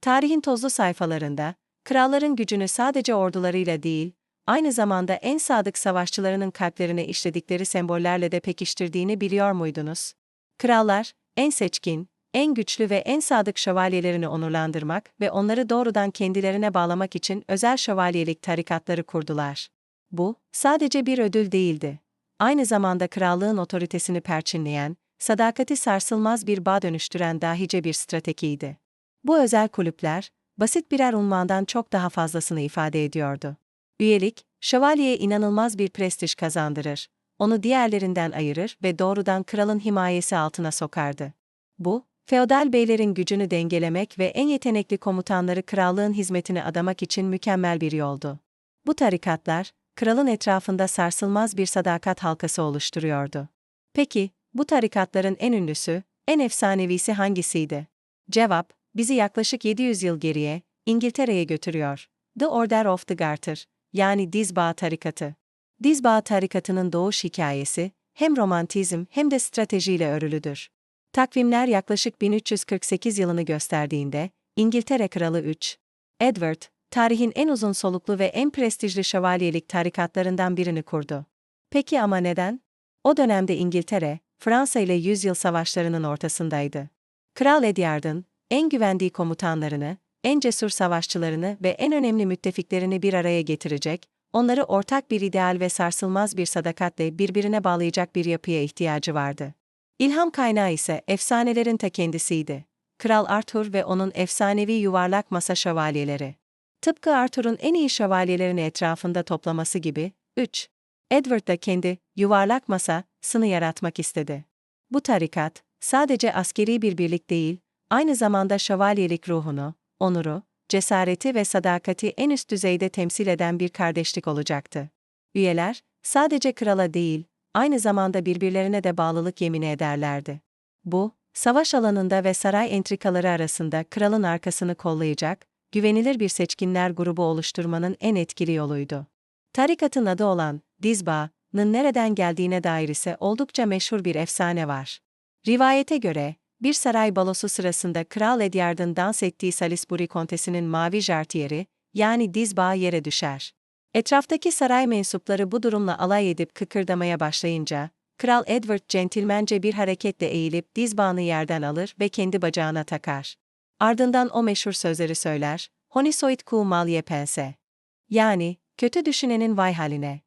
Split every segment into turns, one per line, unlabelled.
Tarihin tozlu sayfalarında, kralların gücünü sadece ordularıyla değil, aynı zamanda en sadık savaşçılarının kalplerine işledikleri sembollerle de pekiştirdiğini biliyor muydunuz? Krallar, en seçkin, en güçlü ve en sadık şövalyelerini onurlandırmak ve onları doğrudan kendilerine bağlamak için özel şövalyelik tarikatları kurdular. Bu, sadece bir ödül değildi. Aynı zamanda krallığın otoritesini perçinleyen, sadakati sarsılmaz bir bağ dönüştüren dahice bir stratejiydi. Bu özel kulüpler, basit birer unvandan çok daha fazlasını ifade ediyordu. Üyelik, şövalyeye inanılmaz bir prestij kazandırır, onu diğerlerinden ayırır ve doğrudan kralın himayesi altına sokardı. Bu, feodal beylerin gücünü dengelemek ve en yetenekli komutanları krallığın hizmetine adamak için mükemmel bir yoldu. Bu tarikatlar, kralın etrafında sarsılmaz bir sadakat halkası oluşturuyordu. Peki, bu tarikatların en ünlüsü, en efsanevisi hangisiydi? Cevap, bizi yaklaşık 700 yıl geriye, İngiltere'ye götürüyor. The Order of the Garter, yani Dizbağ Tarikatı. Dizbağ Tarikatı'nın doğuş hikayesi, hem romantizm hem de stratejiyle örülüdür. Takvimler yaklaşık 1348 yılını gösterdiğinde, İngiltere Kralı 3. Edward, tarihin en uzun soluklu ve en prestijli şövalyelik tarikatlarından birini kurdu. Peki ama neden? O dönemde İngiltere, Fransa ile yüzyıl savaşlarının ortasındaydı. Kral Edward'ın, en güvendiği komutanlarını, en cesur savaşçılarını ve en önemli müttefiklerini bir araya getirecek, onları ortak bir ideal ve sarsılmaz bir sadakatle birbirine bağlayacak bir yapıya ihtiyacı vardı. İlham kaynağı ise efsanelerin ta kendisiydi. Kral Arthur ve onun efsanevi yuvarlak masa şövalyeleri. Tıpkı Arthur'un en iyi şövalyelerini etrafında toplaması gibi, 3. Edward da kendi yuvarlak masasını yaratmak istedi. Bu tarikat, sadece askeri bir birlik değil, aynı zamanda şövalyelik ruhunu, onuru, cesareti ve sadakati en üst düzeyde temsil eden bir kardeşlik olacaktı. Üyeler, sadece krala değil, aynı zamanda birbirlerine de bağlılık yemini ederlerdi. Bu, savaş alanında ve saray entrikaları arasında kralın arkasını kollayacak, güvenilir bir seçkinler grubu oluşturmanın en etkili yoluydu. Tarikatın adı olan Dizbağ'ın nereden geldiğine dair ise oldukça meşhur bir efsane var. Rivayete göre, bir saray balosu sırasında Kral Edyard'ın dans ettiği Salisbury kontesinin mavi jartiyeri, yani dizbağı yere düşer. Etraftaki saray mensupları bu durumla alay edip kıkırdamaya başlayınca, Kral Edward centilmence bir hareketle eğilip dizbağını yerden alır ve kendi bacağına takar. Ardından o meşhur sözleri söyler, Honisoid ku malye pense. Yani, kötü düşünenin vay haline.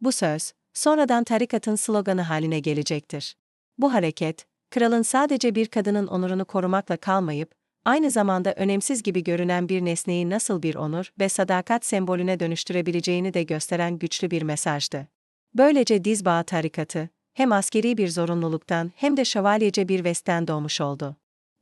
Bu söz, sonradan tarikatın sloganı haline gelecektir. Bu hareket, kralın sadece bir kadının onurunu korumakla kalmayıp, aynı zamanda önemsiz gibi görünen bir nesneyi nasıl bir onur ve sadakat sembolüne dönüştürebileceğini de gösteren güçlü bir mesajdı. Böylece Dizbağ tarikatı, hem askeri bir zorunluluktan hem de şövalyece bir vesten doğmuş oldu.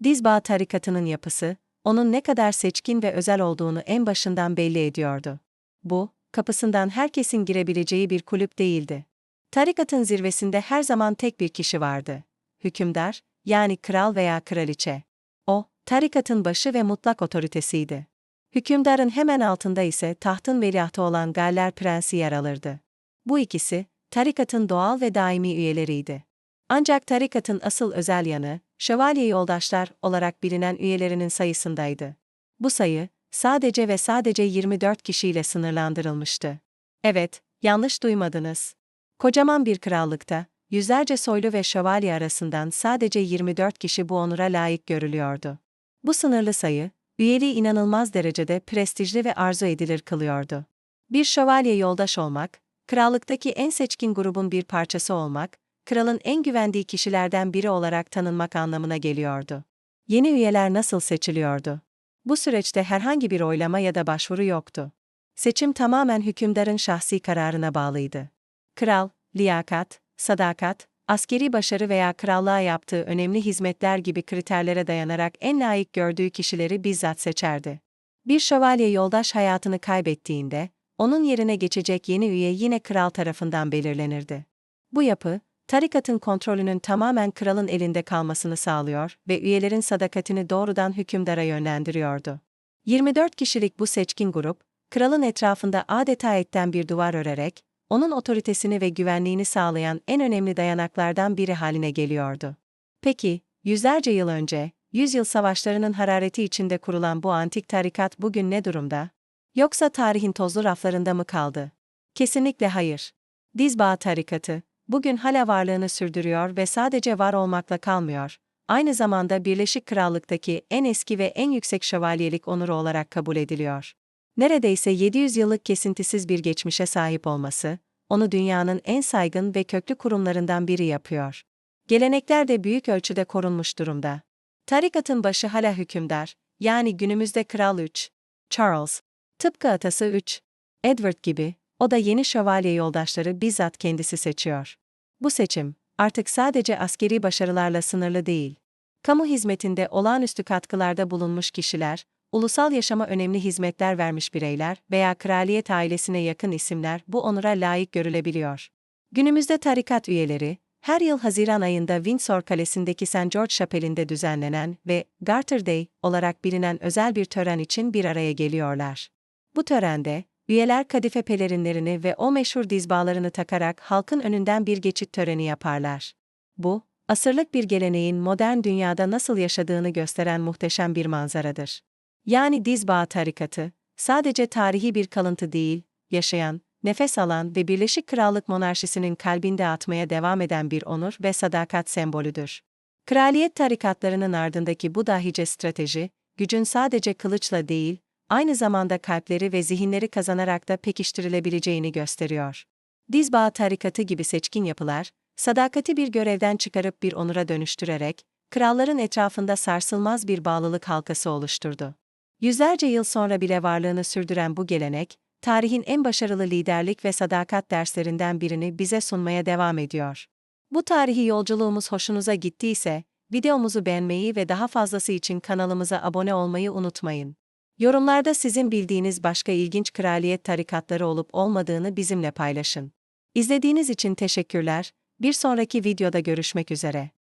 Dizbağ tarikatının yapısı, onun ne kadar seçkin ve özel olduğunu en başından belli ediyordu. Bu, kapısından herkesin girebileceği bir kulüp değildi. Tarikatın zirvesinde her zaman tek bir kişi vardı. Hükümdar, yani kral veya kraliçe. O, tarikatın başı ve mutlak otoritesiydi. Hükümdarın hemen altında ise tahtın veliahtı olan Galler Prensi yer alırdı. Bu ikisi, tarikatın doğal ve daimi üyeleriydi. Ancak tarikatın asıl özel yanı, şövalye yoldaşlar olarak bilinen üyelerinin sayısındaydı. Bu sayı, sadece ve sadece 24 kişiyle sınırlandırılmıştı. Evet, yanlış duymadınız. Kocaman bir krallıkta, yüzlerce soylu ve şövalye arasından sadece 24 kişi bu onura layık görülüyordu. Bu sınırlı sayı, üyeliği inanılmaz derecede prestijli ve arzu edilir kılıyordu. Bir şövalye yoldaş olmak, krallıktaki en seçkin grubun bir parçası olmak, kralın en güvendiği kişilerden biri olarak tanınmak anlamına geliyordu. Yeni üyeler nasıl seçiliyordu? Bu süreçte herhangi bir oylama ya da başvuru yoktu. Seçim tamamen hükümdarın şahsi kararına bağlıydı. Kral, liyakat, sadakat, askeri başarı veya krallığa yaptığı önemli hizmetler gibi kriterlere dayanarak en layık gördüğü kişileri bizzat seçerdi. Bir şövalye yoldaş hayatını kaybettiğinde, onun yerine geçecek yeni üye yine kral tarafından belirlenirdi. Bu yapı, tarikatın kontrolünün tamamen kralın elinde kalmasını sağlıyor ve üyelerin sadakatini doğrudan hükümdara yönlendiriyordu. 24 kişilik bu seçkin grup, kralın etrafında adeta etten bir duvar örerek, onun otoritesini ve güvenliğini sağlayan en önemli dayanaklardan biri haline geliyordu. Peki, yüzlerce yıl önce, yüzyıl savaşlarının harareti içinde kurulan bu antik tarikat bugün ne durumda? Yoksa tarihin tozlu raflarında mı kaldı? Kesinlikle hayır. Dizbağ tarikatı, bugün hala varlığını sürdürüyor ve sadece var olmakla kalmıyor. Aynı zamanda Birleşik Krallık'taki en eski ve en yüksek şövalyelik onuru olarak kabul ediliyor. Neredeyse 700 yıllık kesintisiz bir geçmişe sahip olması, onu dünyanın en saygın ve köklü kurumlarından biri yapıyor. Gelenekler de büyük ölçüde korunmuş durumda. Tarikatın başı hala hükümdar, yani günümüzde Kral 3, Charles, tıpkı atası 3, Edward gibi, o da yeni şövalye yoldaşları bizzat kendisi seçiyor. Bu seçim, artık sadece askeri başarılarla sınırlı değil. Kamu hizmetinde olağanüstü katkılarda bulunmuş kişiler, ulusal yaşama önemli hizmetler vermiş bireyler veya kraliyet ailesine yakın isimler bu onura layık görülebiliyor. Günümüzde tarikat üyeleri, her yıl Haziran ayında Windsor Kalesi'ndeki St. George Şapeli'nde düzenlenen ve Garter Day olarak bilinen özel bir tören için bir araya geliyorlar. Bu törende, üyeler kadife pelerinlerini ve o meşhur dizbağlarını takarak halkın önünden bir geçit töreni yaparlar. Bu, asırlık bir geleneğin modern dünyada nasıl yaşadığını gösteren muhteşem bir manzaradır. Yani Dizbağ tarikatı, sadece tarihi bir kalıntı değil, yaşayan, nefes alan ve Birleşik Krallık monarşisinin kalbinde atmaya devam eden bir onur ve sadakat sembolüdür. Kraliyet tarikatlarının ardındaki bu dahice strateji, gücün sadece kılıçla değil, aynı zamanda kalpleri ve zihinleri kazanarak da pekiştirilebileceğini gösteriyor. Dizbağ tarikatı gibi seçkin yapılar, sadakati bir görevden çıkarıp bir onura dönüştürerek, kralların etrafında sarsılmaz bir bağlılık halkası oluşturdu. Yüzlerce yıl sonra bile varlığını sürdüren bu gelenek, tarihin en başarılı liderlik ve sadakat derslerinden birini bize sunmaya devam ediyor. Bu tarihi yolculuğumuz hoşunuza gittiyse, videomuzu beğenmeyi ve daha fazlası için kanalımıza abone olmayı unutmayın. Yorumlarda sizin bildiğiniz başka ilginç kraliyet tarikatları olup olmadığını bizimle paylaşın. İzlediğiniz için teşekkürler, bir sonraki videoda görüşmek üzere.